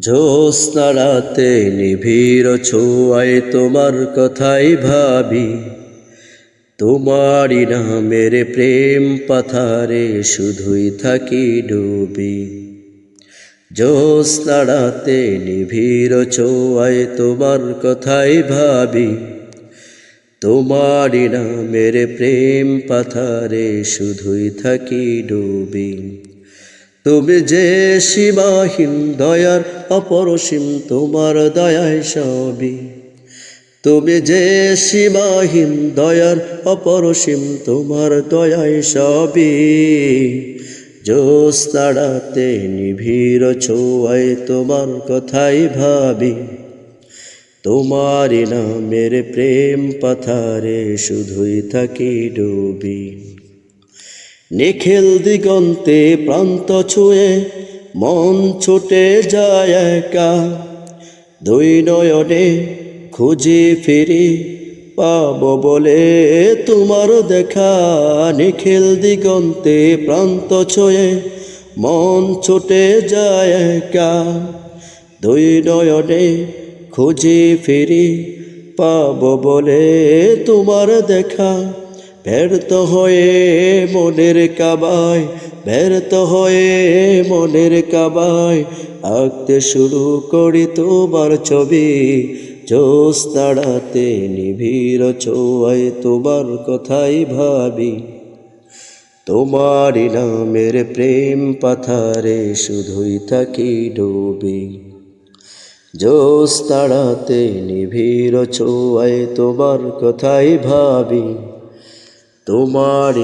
জ্যোৎস্নারাতে নিভিড় ছোঁয়ায় তোমার কথাই ভাবি। তোমারই নামের প্রেম পাথারে শুধুই থাকি ডুবি। জ্যোৎস্নারাতে নিভিড় ছোঁয়ায় তোমার কথাই ভাবি। তোমারই নামের প্রেম পাথারে শুধুই থাকি ডুবি। তুমি যে সীমাহীন দয়ার অপরসীম তোমার দয়ায় সবই। তুমি যে সীমাহীন দয়ার অপরসীম তোমার দয়ায় সবই। জ্যোৎস্নারাতে নিভিড় ছোঁয়ায় তোমার কথাই ভাবি। তোমারই নামের প্রেম পাথারে শুধুই থাকি ডুবি। নিখিল দিগন্তে প্রান্ত ছুঁয়ে মন ছুটে যায় একা। দুই নয়নে খুঁজি ফিরি পাব বলে তোমার দেখা। নিখিল দিগন্তে প্রান্ত ছুঁয়ে মন ছুটে যায় একা। দুই নয়নে খুঁজি ফিরি পাব বলে তোমার দেখা। ব্যর্থ হয়ে মনের কাবায়, ব্যর্থ হয়ে মনের কাবায় আঁকতে শুরু করি তোমার ছবি। জ্যোৎস্নাড়াতে নিভিড় ছোঁয়ায় তোমার কথাই ভাবি। তোমারই নামের প্রেম পাথারে শুধুই থাকি ডুবি। জ্যোৎস্নাড়াতে নিভিড় ছোঁয়ায় তোমার কথাই ভাবি। তোমার